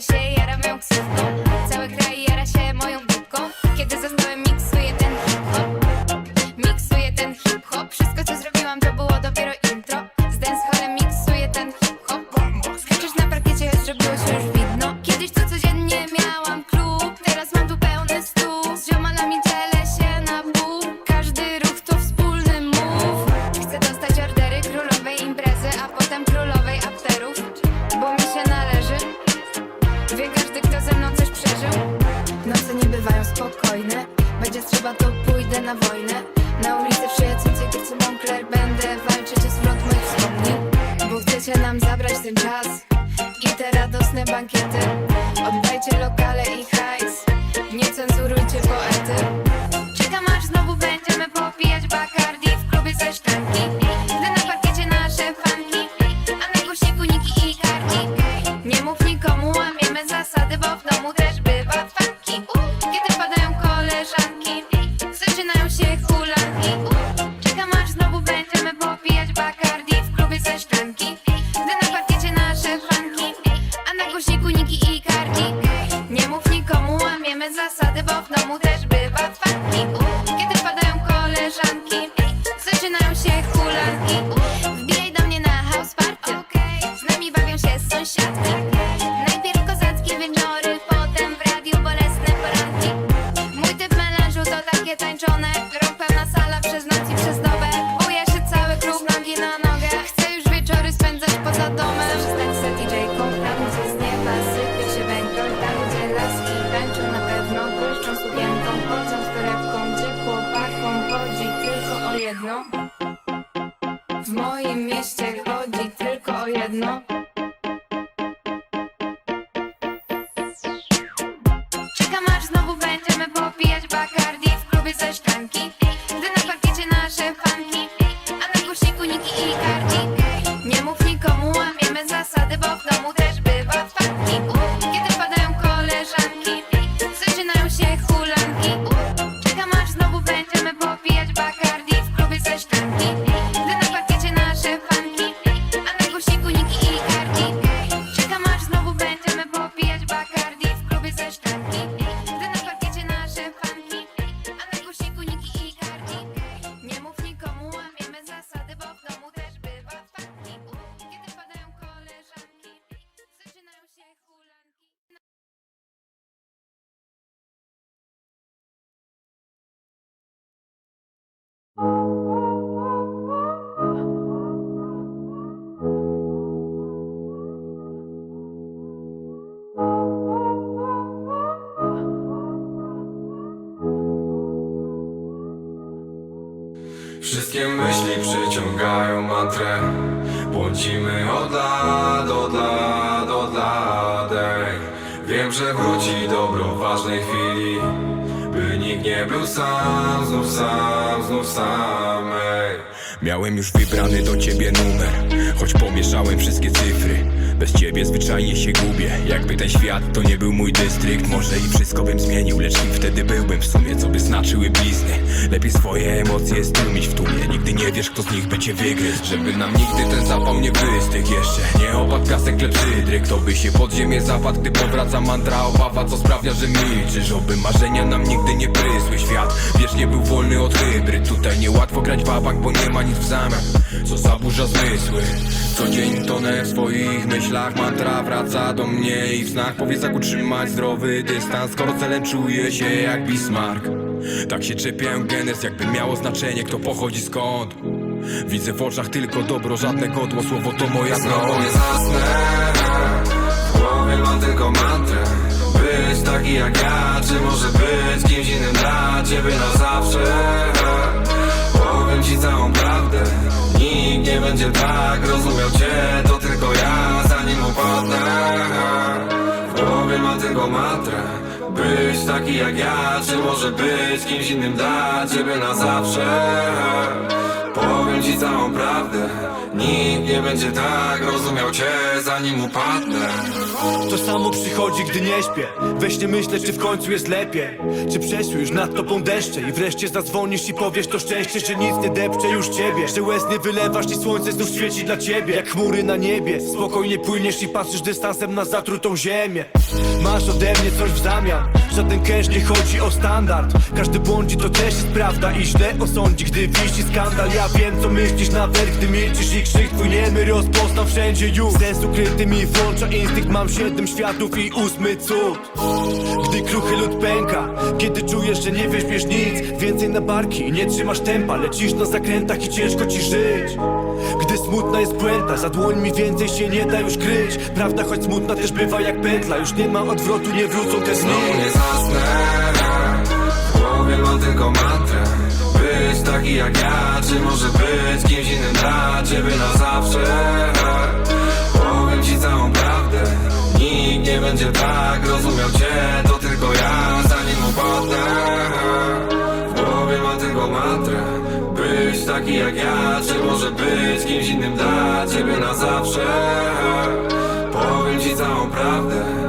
cliché sąsiadki. Najpierw kozackie wieczory Potem w radiu bolesne poranki. Mój typ melanżu to takie tańczone. Rąk pełna sala przez noc i przez dobę. Buja się cały klub nogi na nogę. Chcę już wieczory spędzać poza domem. Zostać za DJ-ką Tam gdzie z nieba sypie się węgiel Tam gdzie laski tańczą na pewno. Błyszczą sukienką, chodzą z torebką Gdzie chłopakom chodzi tylko o jedno. W moim mieście chodzi tylko o jedno się hulanki. Czekam aż znowu będziemy Wszystkie myśli przyciągają mantrę Błądzimy od lat, od lat, od lat ej. Wiem, że wróci dobro w ważnej chwili By nikt nie był sam, znów sam, znów sam. Miałem już wybrany do ciebie numer Choć pomieszałem wszystkie cyfry. Bez ciebie zwyczajnie się gubię Jakby ten świat to nie był mój dystrykt. Może i wszystko bym zmienił Lecz kim wtedy byłbym w sumie Co by znaczyły blizny? Lepiej swoje emocje stłumić w tłumie. Nigdy nie wiesz kto z nich będzie wygryzł Żeby nam nigdy ten zapał nie wystygł jeszcze. Nie opadł piasek lecz hydryk To by się pod ziemię zapadł Gdy powraca mantra. Obawa Co sprawia, że milczysz. Oby marzenia nam nigdy nie prysły. Świat wiecznie był wolny od hybryd. Tutaj niełatwo grać wabank Bo nie ma nic w zamian Co zaburza zmysły. Co dzień tonę w swoich myślach Mantra wraca do mnie i w snach. Powiedz jak utrzymać zdrowy dystans Skoro celem czuję się jak Bismarck. Tak się czepiają genes Jakby miało znaczenie kto pochodzi skąd. Widzę w oczach tylko dobro, żadne godło Słowo to moja Znowu nie zasnę W głowie mam tylko mantrę. Być taki jak ja Czy może być kimś innym dla ciebie na zawsze będzie tak rozumiał cię To tylko ja zanim upadnę. W głowie mam tylko mantrę Być taki jak ja Czy może być kimś innym dla ciebie na zawsze Powiem ci całą prawdę. Nikt nie będzie tak rozumiał cię zanim upadnę. To samo przychodzi, gdy nie śpię. We śnie myślę, czy w końcu jest lepiej. Czy przeszły już nad tobą deszcze I wreszcie zadzwonisz i powiesz to szczęście Że nic nie depcze już ciebie. Że łez nie wylewasz i słońce znów świeci dla ciebie. Jak chmury na niebie Spokojnie płyniesz i patrzysz dystansem na zatrutą ziemię. Masz ode mnie coś w zamian. Żaden cash nie chodzi o standard. Każdy błądzi, to też jest prawda I źle osądzi, gdy wisi skandal Ja wiem co myślisz nawet, gdy milczysz I krzyk twój niemy rozpoznał wszędzie już. Sens ukryty mi włącza instynkt Mam siedem światów i ósmy cud. Gdy kruchy lód pęka Kiedy czujesz, że nie weźmiesz nic Więcej na barki, nie trzymasz tempa Lecisz na zakrętach i ciężko ci żyć. Gdy smutna jest puenta Za dłońmi więcej się nie da już kryć. Prawda, choć smutna też bywa jak pętla Już nie ma odwrotu, nie wrócą te sny. Znowu nie zasnę W głowie mam tylko mantrę taki jak ja. Czy może być kimś innym dla ciebie na zawsze? Powiem ci całą prawdę. Nikt nie będzie tak rozumiał cię To tylko ja zanim upadnę W głowie mam tylko mantrę Być taki jak ja Czy może być kimś innym dla ciebie na zawsze? Powiem ci całą prawdę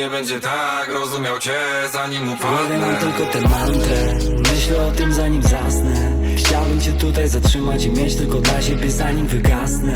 nie będzie tak rozumiał cię zanim upadnę. mam tylko tę mantrę. Myślę o tym zanim zasnę. Chciałbym cię tutaj zatrzymać i mieć tylko dla siebie zanim wygasnę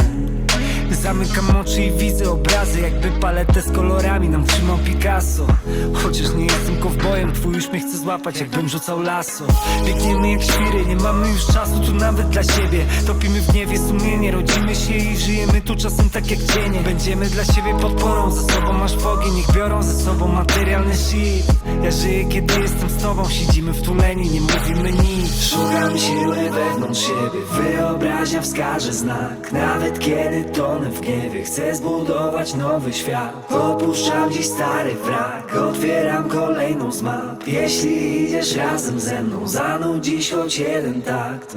Zamykam oczy i widzę obrazy Jakby paletę z kolorami nam trzymał Picasso. Chociaż nie jestem kowbojem Twój uśmiech chcę złapać jakbym rzucał lasso. Biegniemy jak świry, nie mamy już czasu tu nawet dla siebie. Topimy w gniewie sumienie Rodzimy się i żyjemy tu czasem tak jak cienie Będziemy dla siebie podporą Ze sobą masz fogi, niech biorą ze sobą materialny shit Ja żyję kiedy jestem z tobą Siedzimy wtuleni, nie mówimy nic. Szukam siły wewnątrz siebie Wyobraźnia wskaże znak. Nawet kiedy w gniewie Chcę zbudować nowy świat. Opuszczam dziś stary wrak Otwieram kolejną z map. Jeśli idziesz razem ze mną Zanudzisz choć jeden takt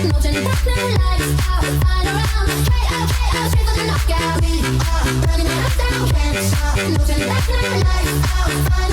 Burning it up down, can't stop. No turning back, no lights out.